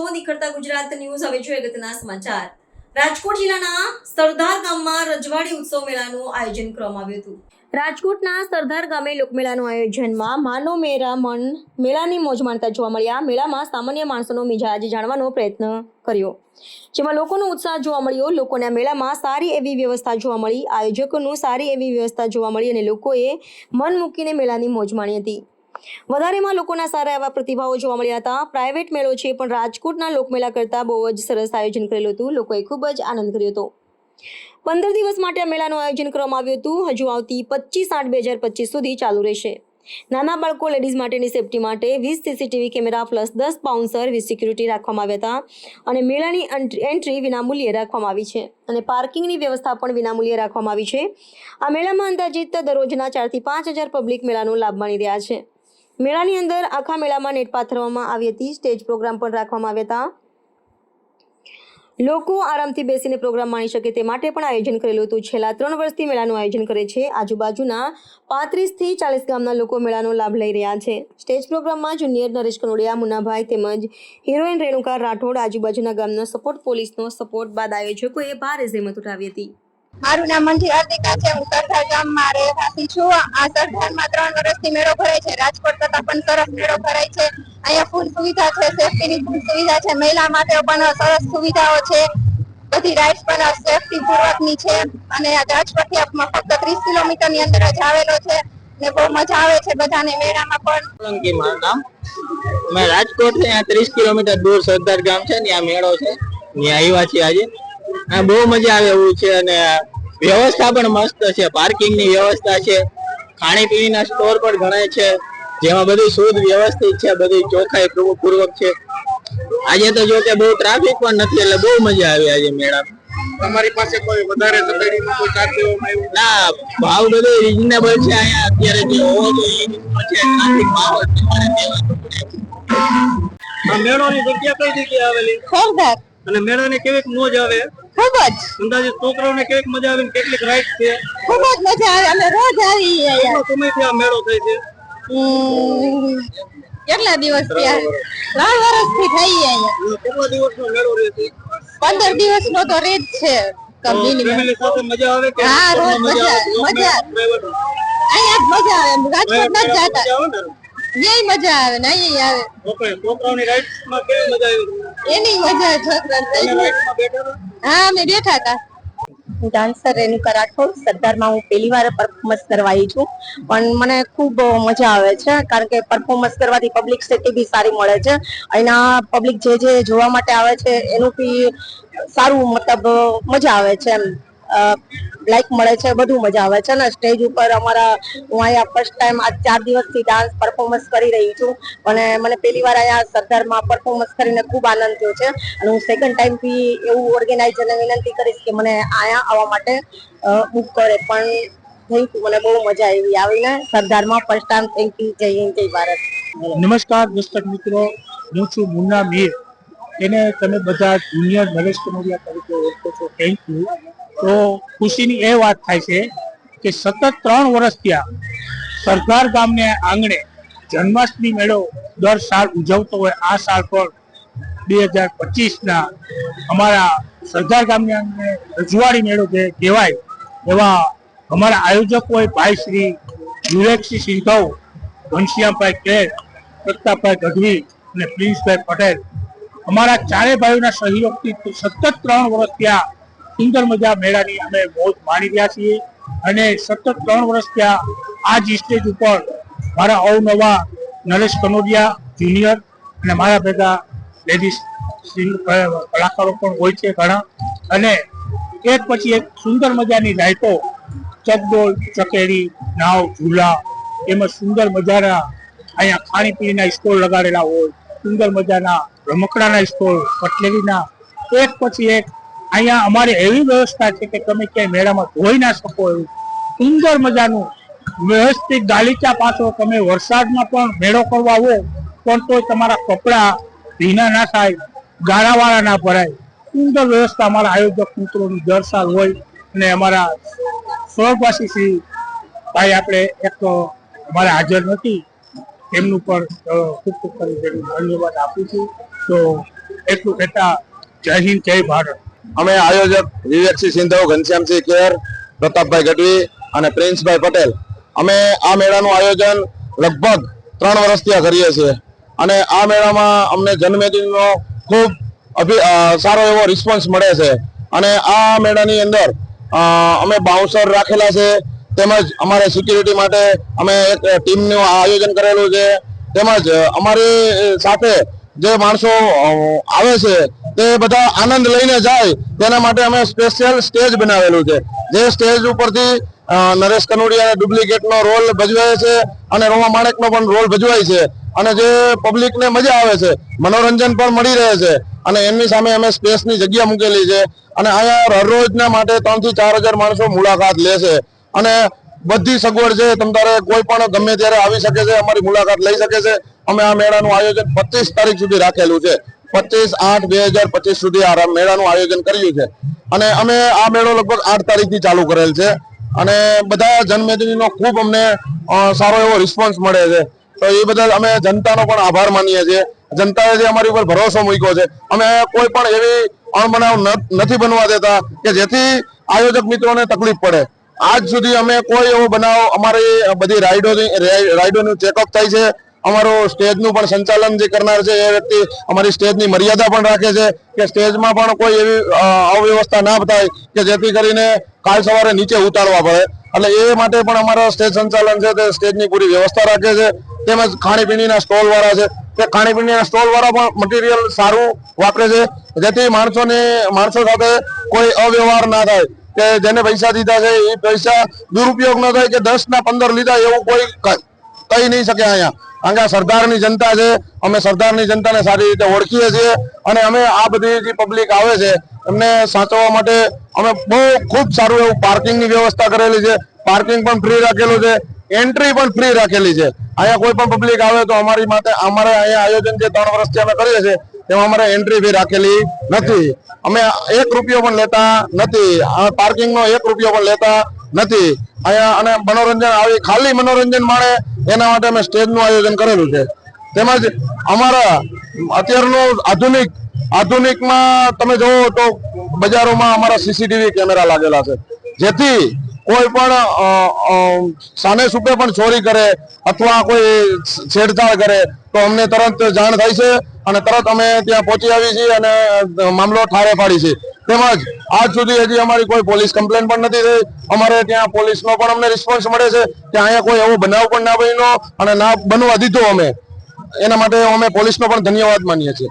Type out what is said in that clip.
છો નિખરતા ગુજરાત ન્યૂઝ? હવે જોઈએ અગત્યના સમાચાર. રાજકોટ જિલ્લાના સરદાર ગામમાં રજવાડી ઉત્સવ મેળાનું આયોજન કરવામાં આવ્યું હતું. રાજકોટના સરદાર ગામે લોકમેળાનું આયોજનમાં માનો મેરા મન મેળાની મોજ માણતા જોવા મળ્યા. મેળામાં સામાન્ય માણસોનો મિજાજ જાણવાનો પ્રયત્ન કર્યો. જેમાં લોકોનો ઉત્સાહ જોવા મળ્યો. લોકોને મેળામાં સારી એવી વ્યવસ્થા જોવા મળી. આયોજકોનું સારી એવી વ્યવસ્થા જોવા મળી અને લોકોએ મન મૂકીને મેળાની મોજ માણી હતી. વધારેમાં લોકોના સારા એવા પ્રતિભાવો જોવા મળ્યા હતા. પ્રાઇવેટ મેળો છે પણ રાજકોટના લોકમેળા કરતાં બહુ જ સરસ આયોજન કરેલું હતું. લોકોએ ખૂબ જ આનંદ કર્યો હતો. પંદર દિવસ માટે આ મેળાનું આયોજન કરવામાં આવ્યું હતું. હજુ આવતી પચીસ આઠ બે હજાર પચીસ સુધી ચાલુ રહેશે. નાના બાળકો લેડીઝ માટેની સેફટી માટે વીસ સીસીટીવી કેમેરા પ્લસ દસ બાઉન્સર વીસ સિક્યુરિટી રાખવામાં આવ્યા હતા. અને મેળાની એન્ટ્રી- વિનામૂલ્યે રાખવામાં આવી છે. અને પાર્કિંગની વ્યવસ્થા પણ વિનામૂલ્યે રાખવામાં આવી છે. આ મેળામાં અંદાજિત દરરોજના ચારથી પાંચ હજાર પબ્લિક મેળાનો લાભ માણી રહ્યા છે. મેળાની અંદર આખા મેળામાં નેટ પાથરવામાં આવી હતી. સ્ટેજ પ્રોગ્રામ પણ રાખવામાં આવ્યા હતા. લોકો આરામથી બેસીને પ્રોગ્રામ માણી શકે તે માટે પણ આયોજન કરેલું હતું. છેલ્લા ત્રણ વર્ષથી મેળાનું આયોજન કરે છે. આજુબાજુના પાંત્રીસથી ચાલીસ ગામના લોકો મેળાનો લાભ લઈ રહ્યા છે. સ્ટેજ પ્રોગ્રામમાં જુનિયર નરેશ કનોડિયા, મુનાભાઈ તેમજ હિરોઈન રેણુકા રાઠોડ આજુબાજુના ગામનો સપોર્ટ પોલીસનો સપોર્ટ બાદ આયોજકોએ ભારે જહેમત ઉઠાવી હતી. મારું નામ મંજી હાર્દિકા છે. હું સરદાર ગામમાં રહેવાસી છું. આ સરદારમાં ત્રણ વર્ષથી મેળો ભરાય છે. રાજકોટ કરતા પણ સરસ મેળો ભરાય છે. અહીંયા ફૂલ સુવિધા છે. સેફટીની ફૂલ સુવિધા છે. મહિલા માટે પણ સરસ સુવિધાઓ છે. બધી રાઇડ્સ પણ સેફટી પૂર્વકની છે. અને રાજકોટથી ફક્ત ત્રીસ કિલોમીટરની અંદર જ આવેલો છે. ને બહુ મજા આવે છે બધાને મેળામાં પણ. સોલંકી મારું નામ. રાજકોટથી ત્રીસ કિલોમીટર દૂર સરદાર ગામ છે. ત્યાં મેળો છે. ત્યાં આવ્યા છીએ આજે. બહુ મજા આવે એવું છે. અને વ્યવસ્થા પણ મસ્ત છે. પાર્કિંગની વ્યવસ્થા છે. ખાણીપીણીના સ્ટોર પણ ઘણા છે. જેમાં બધું શુદ્ધ વ્યવસ્થિત છે. બધી ચોખ્ખાઈ પૂર્વ- પૂર્વક છે. આજે તો જો કે બહુ ટ્રાફિક પણ નથી એટલે બહુ મજા આવી આજે મેળામાં. તમારી પાસે કોઈ વધારે તપેડીમાં કોઈ ચાર્જ ના ભાવ બધો રીઝનેબલ છે અહીંયા. અત્યારે જે હોવો જોઈએ છે. ટ્રાફિક ભાવ મેળોની જગ્યા કઈ જગ્યાએ આવેલી? ખોરધાર અને મેળાની કેવી મોજ આવે? ખૂબ જ. અંદાજે છોકરાઓને કેક મજા આવે ને કેટલીક રાઈડ છે. ખૂબ જ મજા આવે અમે રોજ આવી કેટલો આ મેળો થાય છે? કેટલા દિવસ થયા ત્રણ વર્ષથી થઈ અહીંયા. કેટલા દિવસ નો મેળો રહે છે? પંદર દિવસ નો તો રેજ છે ફેમિલી સાથે મજા આવે કે હા, રોજ મજા મજા અહીંયા મજા આવે રાજકોટ નથી જતા. ન્યાય મજા આવે ને અહીં આવે. છોકરાઓની rides માં કેવી મજા આવી એની મજા છોકરા તમે માં બેઠા હા અમે બેઠા હતા. હું ડાન્સર રેનુકા રાઠોડ સરદારમાં હું પહેલી વાર પરફોર્મન્સ કરવા આવી છું. પણ મને ખૂબ મજા આવે છે કારણ કે પરફોર્મન્સ કરવાથી પબ્લિક સેફટી બી સારી મળે છે. અહીંના પબ્લિક જે જે જોવા માટે આવે છે એનું બી સારું મતલબ મજા આવે છે એમ. લાઈક મળે છે, બધું મજા આવે છે ને. સ્ટેજ ઉપર અમારા, હું અહીંયા ફર્સ્ટ ટાઈમ આ ચાર દિવસથી ડાન્સ પરફોર્મન્સ કરી રહી છું. અને મને પહેલી વાર અહીંયા સરદારમાં પરફોર્મન્સ કરીને ખૂબ આનંદ થયો છે. અને હું સેકન્ડ ટાઈમ બી એવું ઓર્ગેનાઇઝરને વિનંતી કરીશ કે મને અહીંયા આવવા માટે બુક કરે. પણ થેન્ક યુ, મને બહુ મજા આવી આવીને સરદારમાં first time thank you Jai Hind, Jai Bharat. નમસ્કાર દર્શક મિત્રો, હું છું મુન્ના મીર. એને તમે બધા જુનિયર નરેશ કનોડિયા તરીકે ઓળખો છો. થેન્ક યુ તો ખુશીની એ વાત થાય છે કે સતત ત્રણ વર્ષ ત્યાં સરદાર ગામને આંગણે જન્માષ્ટમી મેળો દર સાલ ઉજવતો હોય. આ સાલ પણ બે હજાર પચીસના અમારા સરદાર ગામની આંગણે રજવાડી મેળો જે કહેવાય એવા અમારા આયોજકોએ ભાઈ શ્રી વિવેકસિંહ સિંધવ, ઘનશ્યામભાઈ કેર, પ્રતાપભાઈ ગઢવી અને પ્રિન્સભાઈ પટેલ અમારા ચારે ભાઈઓના સહયોગથી સતત ત્રણ વર્ષ ત્યાં સુંદર મજા મેળાની અમે મોજ માણી રહ્યા છીએ. અને સતત ત્રણ વર્ષ ત્યાં આ જ સ્ટેજ ઉપર મારા અવનવા નરેશ કનોડિયા જુનિયર અને મારા ભેગા લેડીઝ કલાકારો પણ હોય છે ઘણા. અને એક પછી એક સુંદર મજાની લાઈટો ચકડોળ, ચકેરી, નાવ, ઝૂલા, એમાં સુંદર મજાના અહીંયા ખાણીપીણીના સ્ટોલ લગાડેલા હોય, સુંદર મજાના રમકડાના સ્ટોલ, કટલેરીના. એક પછી એક અહીંયા અમારી એવી વ્યવસ્થા છે કે તમે ક્યાંય મેળામાં ધોઈ ના શકો એવું. સુંદર મજાનું વ્યવસ્થિત ગાલીચા પાછો તમે વરસાદમાં પણ મેળો કરવા આવો, પણ તોય તમારા કપડા ભીના ના થાય, ગાળાવાળા ના ભરાય. સુંદર વ્યવસ્થા અમારા આયોજક મિત્રોની દર સાલ હોય અને અમારા સ્વર્ગવાસી શ્રી ભાઈ આપણે એક અમારે હાજર નથી, એમનું પણ ખૂબ ખૂબ ધન્યવાદ આપું છું. તો એટલું કહેતા જય હિન્દ, જય ભારત. અમે આયોજક વિવેકસિંહ સિંધવ, ઘનશ્યામસિંહ કેર, પ્રતાપભાઈ ગઢવી અને પ્રિન્સભાઈ પટેલ. અમે આ મેળાનું આયોજન લગભગ ત્રણ વર્ષથી આ કરીએ છીએ. અને આ મેળામાં અમને જન્મદિનનો ખૂબ સારો એવો રિસ્પોન્સ મળે છે. અને આ મેળાની અંદર અમે બાઉન્સર રાખેલા છે. તેમજ અમારે સિક્યુરિટી માટે અમે એક ટીમનું આયોજન કરેલું છે. તેમજ અમારી સાથે જે માણસો આવે છે તે બધા આનંદ લઈને જાય, તેના માટે અમે સ્પેશિયલ સ્ટેજ બનાવેલું છે. જે સ્ટેજ ઉપરથી નરેશ કનોડિયા ડુપ્લિકેટનો રોલ ભજવાય છે અને રોમા માણેકનો પણ રોલ ભજવાય છે. અને જે પબ્લિકને મજા આવે છે, મનોરંજન પણ મળી રહે છે. અને એમની સામે અમે સ્પેસની જગ્યા મૂકેલી છે. અને અહીંયા હરરોજના માટે ત્રણથી ચાર હજાર માણસો મુલાકાત લે છે. અને બધી સગવડ છે, તમ તારે કોઈ પણ ગમે ત્યારે આવી શકે છે, અમારી મુલાકાત લઈ શકે છે. અમે આ મેળાનું આયોજન પચીસ તારીખ સુધી રાખેલું છે. પચીસ આઠ બે હજાર પચીસ સુધી આ મેળાનું આયોજન કર્યું છે. અને અમે આ મેળો લગભગ આઠ તારીખથી ચાલુ કરેલ છે. અને બધા જનમેદનીનો ખૂબ અમને સારો એવો રિસ્પોન્સ મળે છે. તો એ બદલ અમે જનતાનો પણ આભાર માનીએ છીએ. જનતાએ જે અમારી ઉપર ભરોસો મૂક્યો છે, અમે કોઈ પણ એવી અણબનાવ નથી બનવા દેતા કે જેથી આયોજક મિત્રોને તકલીફ પડે. આજ સુધી અમે કોઈ એવો બનાવ અમારી બધી રાઈડો રાઈડોનું ચેકઅપ થાય છે. અમારું સ્ટેજનું પણ સંચાલન જે કરનાર છે એ વ્યક્તિ અમારી સ્ટેજની મર્યાદા પણ રાખે છે કે સ્ટેજમાં પણ કોઈ એવી અવ્યવસ્થા ના થાય કે જેથી કરીને કાલ સવારે નીચે ઉતારવા પડે. એટલે એ માટે પણ અમારા સ્ટેજ સંચાલન છે તે સ્ટેજની પૂરી વ્યવસ્થા રાખે છે. તેમજ ખાણીપીણીના સ્ટોલવાળા છે. તે ખાણીપીણીના સ્ટોલવાળા પણ મટીરિયલ સારું વાપરે છે. જેથી માણસોને, માણસો સાથે કોઈ અવ્યવહાર ના થાય. કે જેને પૈસા દીધા છે એ પૈસા દુરુપયોગ ન થાય કે દસ ના પંદર લીધા એવું કોઈ કહી નહીં શકે અહીંયા. કારણ કે સરદારની જનતા છે. અમે સરદારની જનતાને સારી રીતે ઓળખીએ છીએ અને અમે આ બધી જે પબ્લિક આવે છે, એમને સાચવવા માટે અમે બહુ ખૂબ સારું એવું પાર્કિંગની વ્યવસ્થા કરેલી છે. પાર્કિંગ પણ ફ્રી રાખેલું છે. એન્ટ્રી પણ ફ્રી રાખેલી છે. અહીંયા કોઈ પણ પબ્લિક આવે તો અમારી માટે, અમારે અહીંયા આયોજન જે ત્રણ વર્ષથી અમે કરીએ છીએ, તેમાં અમારે એન્ટ્રી ફી રાખેલી નથી. અમે એક રૂપિયો પણ લેતા નથી. પાર્કિંગનો એક રૂપિયો પણ લેતા નથી. અહીંયા અને મનોરંજન આવી ખાલી મનોરંજન માણે એના માટે અમે સ્ટેજનું આયોજન કરેલું છે. તેમજ અમારા અત્યારનું આધુનિક, આધુનિકમાં તમે જુઓ તો બજારોમાં અમારા સીસીટીવી કેમેરા લાગેલા છે. જેથી કોઈ પણ સાને સુપે પણ ચોરી કરે અથવા કોઈ છેડછાડ કરે તો અમને તરત જાણ થાય છે અને તરત અમે ત્યાં પહોંચી આવી છીએ અને મામલો ઠારે પાડી છે તેમજ આજ સુધી હજી અમારી કોઈ પોલીસ કમ્પ્લેન પણ નથી થઈ. અમારે ત્યાં પોલીસનો પણ અમને રિસ્પોન્સ મળે છે કે અહીંયા કોઈ એવો બનાવ પણ ના બન્યો અને ના બનવા દીધો અમે. એના માટે અમે પોલીસનો પણ ધન્યવાદ માનીએ છીએ.